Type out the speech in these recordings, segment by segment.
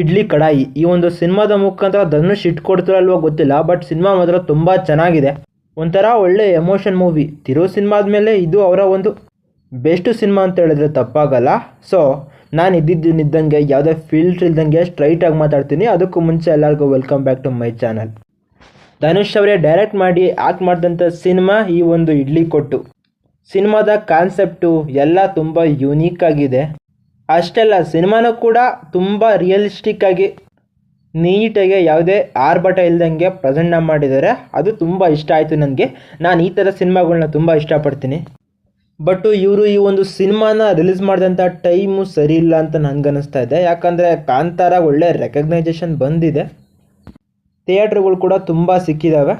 ಇಡ್ಲಿ ಕಡಾಯಿ. ಈ ಒಂದು ಸಿನಿಮಾದ ಮುಖಾಂತರ ಧನುಷ್ ಇಟ್ಕೊಡ್ತಾರಲ್ವೋ ಗೊತ್ತಿಲ್ಲ ಬಟ್ ಸಿನಿಮಾ ಮಾತ್ರ ತುಂಬ ಚೆನ್ನಾಗಿದೆ. ಒಂಥರ ಒಳ್ಳೆ ಎಮೋಷನ್ ಮೂವಿ ತಿರು ಸಿನಿಮಾದ ಮೇಲೆ ಇದು ಅವರ ಒಂದು ಬೆಸ್ಟ್ ಸಿನಿಮಾ ಅಂತ ಹೇಳಿದ್ರೆ ತಪ್ಪಾಗಲ್ಲ. ಸೊ ನಾನು ಇದ್ದಿದ್ದನಿದ್ದಂಗೆ ಯಾವುದೇ ಫಿಲ್ಟರ್ ಇಲ್ದಂಗೆ ಸ್ಟ್ರೈಟಾಗಿ ಮಾತಾಡ್ತೀನಿ. ಅದಕ್ಕೂ ಮುಂಚೆ ಎಲ್ಲರಿಗೂ welcome back to my channel Dhanush ಅವರೇ ಡೈರೆಕ್ಟ್ ಮಾಡಿ ಆಕ್ಟ್ ಮಾಡಿದಂಥ ಸಿನಿಮಾ ಈ ಒಂದು ಇಡ್ಲಿ ಕೊಟ್ಟು. ಸಿನಿಮಾದ ಕಾನ್ಸೆಪ್ಟು ಎಲ್ಲ ತುಂಬ ಯುನೀಕ್ ಆಗಿದೆ. ಅಷ್ಟೆಲ್ಲ ಸಿನಿಮಾನೂ ಕೂಡ ತುಂಬ ರಿಯಲಿಸ್ಟಿಕ್ ಆಗಿ ನೀಟಾಗಿ ಯಾವುದೇ ಆರ್ಭಟ ಇಲ್ದಂಗೆ ಪ್ರೆಸೆಂಟ್ ಮಾಡಿದ್ದಾರೆ. ಅದು ತುಂಬ ಇಷ್ಟ ಆಯಿತು ನನಗೆ. ನಾನು ಈ ಥರ ಸಿನಿಮಾಗಳನ್ನ ತುಂಬ ಇಷ್ಟಪಡ್ತೀನಿ. ಬಟ್ ಇವರು ಈ ಒಂದು ಸಿನಿಮಾನ ರಿಲೀಸ್ ಮಾಡಿದಂಥ ಟೈಮು ಸರಿ ಇಲ್ಲ ಅಂತ ನನಗನ್ನಿಸ್ತಾ ಇದೆ. ಯಾಕಂದರೆ ಕಾಂತಾರ ಒಳ್ಳೆ ರೆಕಗ್ನೈಸೇಷನ್ ಬಂದಿದೆ. ಥಿಯೇಟ್ರ್ಗಳು ಕೂಡ ತುಂಬ ಸಿಕ್ಕಿದ್ದಾವೆ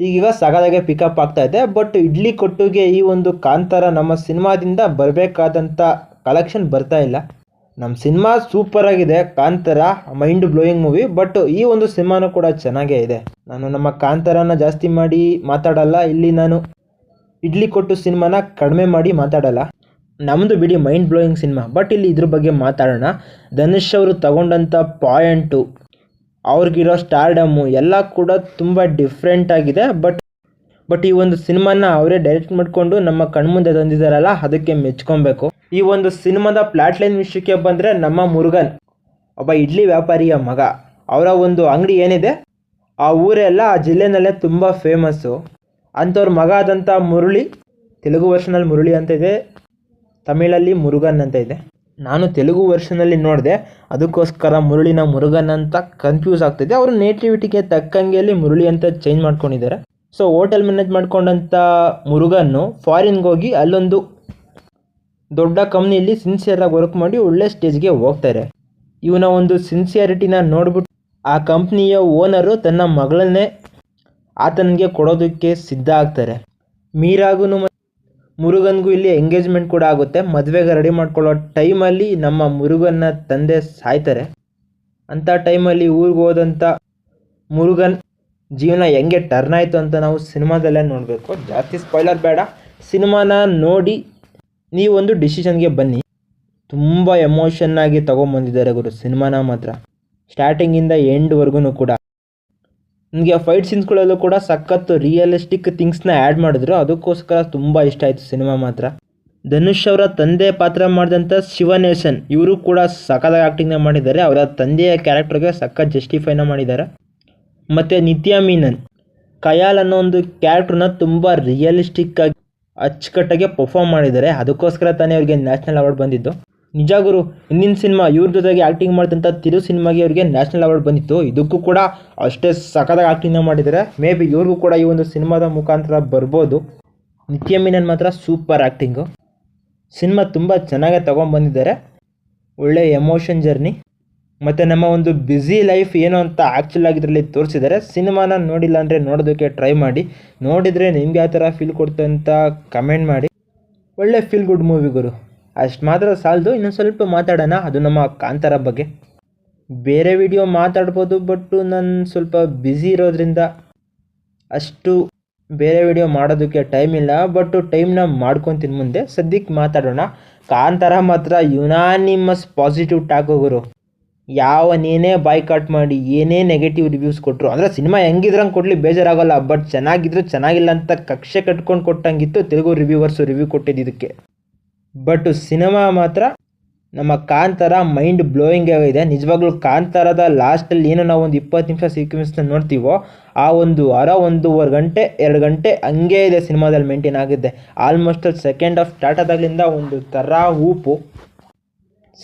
ಈಗೀಗ ಸಗದಾಗೆ ಪಿಕಪ್ ಆಗ್ತಾ ಇದೆ. ಬಟ್ ಇಡ್ಲಿ ಕೊಟ್ಟುಗೆ ಈ ಒಂದು ಕಾಂತಾರ ನಮ್ಮ ಸಿನಿಮಾದಿಂದ ಬರಬೇಕಾದಂಥ ಕಲೆಕ್ಷನ್ ಬರ್ತಾ ಇಲ್ಲ. ನಮ್ಮ ಸಿನಿಮಾ ಸೂಪರ್ ಆಗಿದೆ. Kantara mind blowing movie but ಈ ಒಂದು ಸಿನಿಮಾನೂ ಕೂಡ ಚೆನ್ನಾಗೇ ಇದೆ. ನಾನು ನಮ್ಮ ಕಾಂತಾರನ ಜಾಸ್ತಿ ಮಾಡಿ ಮಾತಾಡಲ್ಲ, ಇಲ್ಲಿ ನಾನು ಇಡ್ಲಿ ಕೊಟ್ಟು ಸಿನಿಮಾನ ಕಡಿಮೆ ಮಾಡಿ ಮಾತಾಡಲ್ಲ. ನಮ್ಮದು ಬಿಡಿ ಮೈಂಡ್ ಬ್ಲೋಯಿಂಗ್ ಸಿನಿಮಾ ಬಟ್ ಇಲ್ಲಿ ಇದ್ರ ಬಗ್ಗೆ ಮಾತಾಡೋಣ. ಧನುಷ್ ಅವರು ತಗೊಂಡಂಥ ಪಾಯಿಂಟು ಅವ್ರಿಗಿರೋ ಸ್ಟಾರ್ಡಮ್ಮು ಎಲ್ಲ ಕೂಡ ತುಂಬ ಡಿಫ್ರೆಂಟ್ ಆಗಿದೆ ಬಟ್ ಬಟ್ ಈ ಒಂದು ಸಿನಿಮಾನ ಅವರೇ ಡೈರೆಕ್ಟ್ ಮಾಡಿಕೊಂಡು ನಮ್ಮ ಕಣ್ಮುಂದೆ ತಂದಿದ್ದಾರಲ್ಲ, ಅದಕ್ಕೆ ಮೆಚ್ಕೊಬೇಕು. ಈ ಒಂದು ಸಿನಿಮಾದ ಪ್ಲಾಟ್ಲೈನ್ ವಿಷಯಕ್ಕೆ ಬಂದರೆ ನಮ್ಮ ಮುರುಗನ್. ಒಬ್ಬ ಇಡ್ಲಿ ವ್ಯಾಪಾರಿಯ ಮಗ. ಅವರ ಒಂದು ಅಂಗಡಿ ಏನಿದೆ? ಆ ಊರೆಲ್ಲ ಆ ಜಿಲ್ಲೆನಲ್ಲೇ ತುಂಬ ಫೇಮಸ್ಸು. ಅಂಥವ್ರ ಮಗ ಆದಂಥ ಮುರುಳಿ, ತೆಲುಗು ವರ್ಷನಲ್ಲಿ ಮುರುಳಿ ಅಂತ ಇದೆ, ತಮಿಳಲ್ಲಿ ಮುರುಗನ್ ಅಂತ ಇದೆ. ನಾನು ತೆಲುಗು ವರ್ಷನಲ್ಲಿ ನೋಡಿದೆ, ಅದಕ್ಕೋಸ್ಕರ ಮುರುಳಿನ ಮುರುಗನ್ ಅಂತ ಕನ್ಫ್ಯೂಸ್ ಆಗ್ತಿದೆ. ಅವರು ನೇಟಿವಿಟಿಗೆ ತಕ್ಕಂಗೆ ಅಲ್ಲಿ ಮುರುಳಿ ಅಂತ ಚೇಂಜ್ ಮಾಡ್ಕೊಂಡಿದ್ದಾರೆ. ಸೊ ಹೋಟೆಲ್ ಮ್ಯಾನೇಜ್ ಮಾಡ್ಕೊಂಡಂಥ ಮುರುಗನ್ನು ಫಾರಿನ್ಗೆ ಹೋಗಿ ಅಲ್ಲೊಂದು ದೊಡ್ಡ ಕಂಪ್ನಿಯಲ್ಲಿ ಸಿನ್ಸಿಯರಾಗಿ ವರ್ಕ್ ಮಾಡಿ ಒಳ್ಳೆ ಸ್ಟೇಜ್ಗೆ ಹೋಗ್ತಾರೆ. ಇವನ ಒಂದು ಸಿನ್ಸಿಯರಿಟಿನ ನೋಡ್ಬಿಟ್ಟು ಆ ಕಂಪ್ನಿಯ ಓನರು ತನ್ನ ಮಗಳನ್ನೇ ಆತನಿಗೆ ಕೊಡೋದಕ್ಕೆ ಸಿದ್ಧ ಆಗ್ತಾರೆ. ಮೀರಾಗೂ ಮುರುಗನ್ಗೂ ಇಲ್ಲಿ ಎಂಗೇಜ್ಮೆಂಟ್ ಕೂಡ ಆಗುತ್ತೆ. ಮದುವೆಗೆ ರೆಡಿ ಮಾಡ್ಕೊಳ್ಳೋ ಟೈಮಲ್ಲಿ ನಮ್ಮ ಮುರುಗನ್ನ ತಂದೆ ಸಾಯ್ತಾರೆ. ಅಂಥ ಟೈಮಲ್ಲಿ ಊರಿಗೆ ಹೋದಂಥ ಮುರುಗನ್ ಜೀವನ ಹೆಂಗೆ ಟರ್ನ್ ಆಯಿತು ಅಂತ ನಾವು ಸಿನಿಮಾದಲ್ಲೇ ನೋಡಬೇಕು. ಜಾಸ್ತಿ ಸ್ಪಾಯ್ಲರ್ ಬೇಡ. ಸಿನಿಮಾನ ನೋಡಿ ನೀವೊಂದು ಡಿಸಿಷನ್ಗೆ ಬನ್ನಿ. ತುಂಬ ಎಮೋಷನ್ನಾಗಿ ತೊಗೊಂಬಂದಿದ್ದಾರೆ ಗುರು, ಸಿನಿಮಾನ ಮಾತ್ರ. ಸ್ಟಾರ್ಟಿಂಗಿಂದ ಎಂಡ್ವರೆಗೂ ಕೂಡ. ನನಗೆ ಫೈಟ್ ಸೀನ್ಸ್ಗಳಲ್ಲೂ ಕೂಡ ಸಖತ್ತು ರಿಯಲಿಸ್ಟಿಕ್ ಥಿಂಗ್ಸ್ನ ಆ್ಯಡ್ ಮಾಡಿದ್ರು. ಅದಕ್ಕೋಸ್ಕರ ತುಂಬ ಇಷ್ಟ ಆಯಿತು ಸಿನಿಮಾ ಮಾತ್ರ. ಧನುಷ್ ಅವರ ತಂದೆ ಪಾತ್ರ ಮಾಡಿದಂಥ ಶಿವನೇಶನ್, ಇವರು ಕೂಡ ಸಖತ್ತಾಗಿ ಆ್ಯಕ್ಟಿಂಗ್ನ ಮಾಡಿದ್ದಾರೆ. ಅವರ ತಂದೆಯ ಕ್ಯಾರೆಕ್ಟರ್ಗೆ ಸಖತ್ ಜಸ್ಟಿಫೈನ ಮಾಡಿದ್ದಾರೆ. ಮತ್ತು ನಿತ್ಯಾ ಮೀನನ್, ಕಯಾಲ್ ಅನ್ನೋ ಒಂದು ಕ್ಯಾರೆಕ್ಟ್ರನ್ನ ತುಂಬ ರಿಯಲಿಸ್ಟಿಕ್ ಆಗಿ ಅಚ್ಚುಕಟ್ಟಾಗಿ ಪರ್ಫಾರ್ಮ್ ಮಾಡಿದ್ದಾರೆ. ಅದಕ್ಕೋಸ್ಕರ ತಾನೇ ಅವ್ರಿಗೆ ನ್ಯಾಷನಲ್ ಅವಾರ್ಡ್ ಬಂದಿದ್ದು. ನಿಜ ಗುರು, ಹಿಂದಿನ ಸಿನಿಮಾ ಇವ್ರ ಜೊತೆಗೆ ಆ್ಯಕ್ಟಿಂಗ್ ಮಾಡಿದಂಥ ತಿರು ಸಿನಿಮಾಗೆ ಅವರಿಗೆ ನ್ಯಾಷನಲ್ ಅವಾರ್ಡ್ ಬಂದಿತ್ತು. ಇದಕ್ಕೂ ಕೂಡ ಅಷ್ಟೇ ಸಖತ್ತಾಗಿ ಆ್ಯಕ್ಟಿಂಗ್ನ ಮಾಡಿದ್ದಾರೆ. ಮೇ ಬಿ ಇವ್ರಿಗೂ ಕೂಡ ಈ ಒಂದು ಸಿನಿಮಾದ ಮುಖಾಂತರ ಬರ್ಬೋದು. ನಿತ್ಯ ಮೀನನ್ ಮಾತ್ರ ಸೂಪರ್ ಆ್ಯಕ್ಟಿಂಗು ಸಿನಿಮಾ ತುಂಬ ಚೆನ್ನಾಗೇ ತೊಗೊಂಬಂದಿದ್ದಾರೆ. ಒಳ್ಳೆಯ ಎಮೋಷನ್ ಜರ್ನಿ ಮತ್ತು ನಮ್ಮ ಒಂದು ಬ್ಯುಸಿ ಲೈಫ್ ಏನು ಅಂತ ಆ್ಯಕ್ಚುಲ್ ಆಗಿ ಇದರಲ್ಲಿ ತೋರಿಸಿದ್ದಾರೆ ಸಿನಿಮಾನ ನೋಡಿಲ್ಲ ಅಂದರೆ ನೋಡೋದಕ್ಕೆ ಟ್ರೈ ಮಾಡಿ. ನೋಡಿದರೆ ನಿಮ್ಗೆ ಯಾವ ಥರ ಫೀಲ್ ಕೊಡ್ತು ಅಂತ ಕಮೆಂಟ್ ಮಾಡಿ. ಒಳ್ಳೆ ಫೀಲ್ ಗುಡ್ ಮೂವಿ ಗುರು. ಅಷ್ಟು ಮಾತ್ರ ಸಾಲದು, ಇನ್ನೊಂದು ಸ್ವಲ್ಪ ಮಾತಾಡೋಣ. ಅದು ನಮ್ಮ ಕಾಂತಾರ ಬಗ್ಗೆ. ಬೇರೆ ವಿಡಿಯೋ ಮಾತಾಡ್ಬೋದು ಬಟ್ ನಾನು ಸ್ವಲ್ಪ ಬ್ಯುಸಿ ಇರೋದ್ರಿಂದ ಅಷ್ಟು ಬೇರೆ ವಿಡಿಯೋ ಮಾಡೋದಕ್ಕೆ ಟೈಮ್ ಇಲ್ಲ. ಬಟ್ ಟೈಮ್ನ ಮಾಡ್ಕೊತೀನಿ ಮುಂದೆ ಸದ್ಯಕ್ಕೆ ಮಾತಾಡೋಣ. ಕಾಂತಾರ ಮಾತ್ರ ಯುನಾನಿಮಸ್ ಪಾಸಿಟಿವ್ ಟಾಕ್ ಗುರು. ಯಾವನೇನೇ ಬಾಯ್ ಕಟ್ ಮಾಡಿ, ಏನೇ ನೆಗೆಟಿವ್ ರಿವ್ಯೂಸ್ ಕೊಟ್ಟರು ಅಂದರೆ ಸಿನಿಮಾ ಹೆಂಗಿದ್ರಂಗೆ ಕೊಡಲಿ ಬೇಜಾರಾಗಲ್ಲ ಬಟ್ ಚೆನ್ನಾಗಿದ್ರು ಚೆನ್ನಾಗಿಲ್ಲ ಅಂತ ಕಕ್ಷೆ ಕಟ್ಕೊಂಡು ಕೊಟ್ಟಂಗಿತ್ತು ತೆಲುಗು ರಿವ್ಯೂವರ್ಸು ರಿವ್ಯೂ ಕೊಟ್ಟಿದ್ದಕ್ಕೆ ಬಟ್ ಸಿನಿಮಾ ಮಾತ್ರ ನಮ್ಮ ಕಾಂತಾರ ಮೈಂಡ್ ಬ್ಲೋಯಿಂಗ್ ಆಗಿದೆ ನಿಜವಾಗ್ಲೂ ಕಾಂತಾರದ ಲಾಸ್ಟಲ್ಲಿ ಏನು ನಾವು ಒಂದು ಇಪ್ಪತ್ತು ನಿಮಿಷ ಸೀಕ್ವೆನ್ಸ್ನ ನೋಡ್ತೀವೋ, ಆ ಒಂದು ಅರ ಒಂದೂವರೆ ಗಂಟೆ, ಎರಡು ಗಂಟೆ ಹಂಗೇ ಇದೆ ಸಿನಿಮಾದಲ್ಲಿ ಮೇಂಟೈನ್ ಆಗಿದೆ. ಆಲ್ಮೋಸ್ಟ್ ಸೆಕೆಂಡ್ ಆಫ್ ಸ್ಟಾರ್ಟ್ ಒಂದು ಥರ ಹೂಪು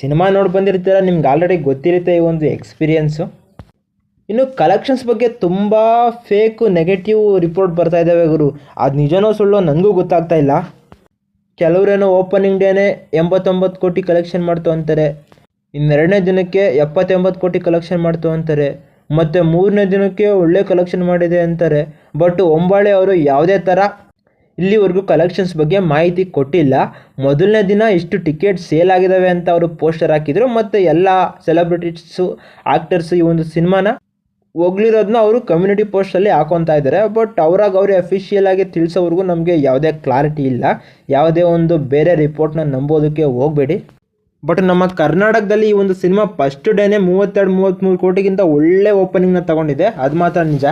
ಸಿನಿಮಾ ನೋಡಿ ಬಂದಿರ್ತೀರ? ನಿಮ್ಗೆ ಆಲ್ರೆಡಿ ಗೊತ್ತಿರುತ್ತೆ ಈ ಒಂದು ಎಕ್ಸ್ಪೀರಿಯೆನ್ಸು ಇನ್ನು ಕಲೆಕ್ಷನ್ಸ್ ಬಗ್ಗೆ ತುಂಬ ಫೇಕು ನೆಗೆಟಿವ್ ರಿಪೋರ್ಟ್ ಬರ್ತಾ ಇದ್ದಾವೆ ಗುರು. ಅದು ನಿಜನೋ ಸುಳ್ಳೋ ನನಗೂ ಗೊತ್ತಾಗ್ತಾ ಇಲ್ಲ. ಕೆಲವರೇನೋ ಓಪನಿಂಗ್ ಡೇನೇ ಎಂಬತ್ತೊಂಬತ್ತು ಕೋಟಿ ಕಲೆಕ್ಷನ್ ಮಾಡ್ತು ಅಂತಾರೆ. ಇನ್ನೆರಡನೇ ದಿನಕ್ಕೆ ಎಪ್ಪತ್ತೆಂಬತ್ತು ಕೋಟಿ ಕಲೆಕ್ಷನ್ ಮಾಡ್ತು ಅಂತಾರೆ. ಮತ್ತು ಮೂರನೇ ದಿನಕ್ಕೆ ಒಳ್ಳೆ ಕಲೆಕ್ಷನ್ ಮಾಡಿದೆ ಅಂತಾರೆ. ಬಟ್ ಒಂಬಾಳೆ ಅವರು ಯಾವುದೇ ಥರ ಇಲ್ಲಿವರೆಗೂ ಕಲೆಕ್ಷನ್ಸ್ ಬಗ್ಗೆ ಮಾಹಿತಿ ಕೊಟ್ಟಿಲ್ಲ. ಮೊದಲನೇ ದಿನ ಇಷ್ಟು ಟಿಕೆಟ್ ಸೇಲ್ ಆಗಿದ್ದಾವೆ ಅಂತ ಅವರು ಪೋಸ್ಟರ್ ಹಾಕಿದರು. ಮತ್ತು ಎಲ್ಲ ಸೆಲೆಬ್ರಿಟೀಸು ಆ್ಯಕ್ಟರ್ಸು ಈ ಒಂದು ಸಿನಿಮಾನ ಹೋಗ್ಲಿರೋದನ್ನ ಅವರು ಕಮ್ಯುನಿಟಿ ಪೋಸ್ಟಲ್ಲಿ ಹಾಕೊತಾ ಇದ್ದಾರೆ ಬಟ್ ಅವ್ರಾಗ ಅವರೇ ಅಫಿಷಿಯಲ್ ಆಗಿ ತಿಳಿಸೋವರೆಗೂ ನಮಗೆ ಯಾವುದೇ ಕ್ಲಾರಿಟಿ ಇಲ್ಲ. ಯಾವುದೇ ಒಂದು ಬೇರೆ ರಿಪೋರ್ಟ್ನ ನಂಬೋದಕ್ಕೆ ಹೋಗಬೇಡಿ. ಬಟ್ ನಮ್ಮ ಕರ್ನಾಟಕದಲ್ಲಿ ಈ ಒಂದು ಸಿನಿಮಾ ಫಸ್ಟ್ ಡೇನೇ ಮೂವತ್ತೆರಡು ಮೂವತ್ತ್ಮೂರು ಕೋಟಿಗಿಂತ ಒಳ್ಳೆ ಓಪನಿಂಗ್ನ ತಗೊಂಡಿದೆ. ಅದು ಮಾತ್ರ ನಿಜ.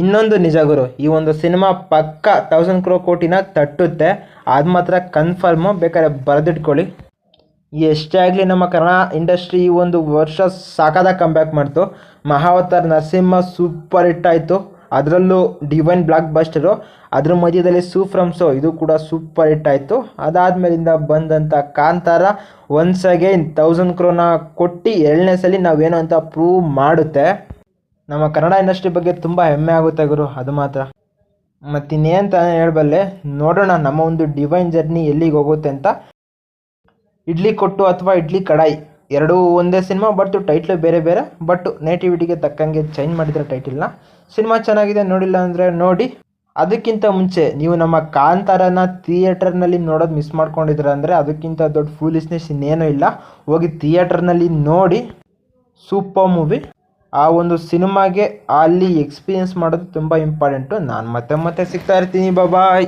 ಇನ್ನೊಂದು ನಿಜ ಗುರು, ಈ ಒಂದು ಸಿನಿಮಾ ಪಕ್ಕ ತೌಸಂಡ್ ಕ್ರೋ ಕೋಟಿನ ತಟ್ಟುತ್ತೆ. ಅದು ಮಾತ್ರ ಕನ್ಫರ್ಮು ಬೇಕಾದ್ರೆ ಬರೆದಿಟ್ಕೊಳ್ಳಿ. ಎಷ್ಟೇ ಆಗಲಿ ನಮ್ಮ ಕನ್ನಡ ಇಂಡಸ್ಟ್ರಿ ಈ ಒಂದು ವರ್ಷ ಸಾಕಾದಾಗ ಕಂಬ್ಯಾಕ್ ಮಾಡ್ತು. ಮಹಾವತಾರ್ ನರಸಿಂಹ ಸೂಪರ್ ಹಿಟ್ ಆಯಿತು. ಅದರಲ್ಲೂ ಡಿವೈನ್ ಬ್ಲಾಕ್ ಬಸ್ಟರು ಅದ್ರ ಮಧ್ಯದಲ್ಲಿ ಸೂ ಫ್ರಮ್ ಸೋ ಇದು ಕೂಡ ಸೂಪರ್ ಹಿಟ್ ಆಯಿತು. ಅದಾದಮೇಲಿಂದ ಬಂದಂಥ ಕಾಂತಾರ ಒನ್ಸ್ ಅಗೇನ್ ತೌಸಂಡ್ ಕ್ರೋನ ಕೊಟ್ಟು ಎರಡನೇ ಸಲ ನಾವೇನು ಅಂತ ಪ್ರೂವ್ ಮಾಡುತ್ತೆ. ನಮ್ಮ ಕನ್ನಡ ಇಂಡಸ್ಟ್ರಿ ಬಗ್ಗೆ ತುಂಬ ಹೆಮ್ಮೆ ಆಗುತ್ತೆ ಗುರು, ಅದು ಮಾತ್ರ. ಮತ್ತಿನ್ನೇನು ತಾನೇ ಹೇಳಬಲ್ಲೆ, ನೋಡೋಣ ನಮ್ಮ ಒಂದು ಡಿವೈನ್ ಜರ್ನಿ ಎಲ್ಲಿಗೆ ಹೋಗುತ್ತೆ ಅಂತ. ಇಡ್ಲಿ ಕೊಟ್ಟು ಅಥವಾ ಇಡ್ಲಿ ಕಡಾಯಿ, ಎರಡೂ ಒಂದೇ ಸಿನಿಮಾ ಬಟ್ ಟೈಟ್ಲು ಬೇರೆ ಬೇರೆ ಬಟ್ ನೇಟಿವಿಟಿಗೆ ತಕ್ಕಂಗೆ ಚೇಂಜ್ ಮಾಡಿದರೆ ಟೈಟಲ್ನ ಸಿನಿಮಾ ಚೆನ್ನಾಗಿದೆ ನೋಡಿಲ್ಲ ಅಂದರೆ ನೋಡಿ, ಅದಕ್ಕಿಂತ ಮುಂಚೆ ನೀವು ನಮ್ಮ ಕಾಂತಾರನ ಥಿಯೇಟರ್ನಲ್ಲಿ ನೋಡೋದು ಮಿಸ್ ಮಾಡ್ಕೊಂಡಿದ್ರೆ ಅಂದರೆ ಅದಕ್ಕಿಂತ ದೊಡ್ಡ ಫೂಲಿಸ್ನೆಸ್ ಇನ್ನೇನೂ ಇಲ್ಲ. ಹೋಗಿ ಥಿಯೇಟರ್ನಲ್ಲಿ ನೋಡಿ ಸೂಪರ್ ಮೂವಿ ಆ ಒಂದು ಸಿನಿಮಾಗೆ ಅಲ್ಲಿ ಎಕ್ಸ್ಪೀರಿಯನ್ಸ್ ಮಾಡೋದು ತುಂಬ ಇಂಪಾರ್ಟೆಂಟು ನಾನು ಮತ್ತೆ ಮತ್ತೆ ಸಿಗ್ತಾ ಇರ್ತೀನಿ. ಬಾಯ್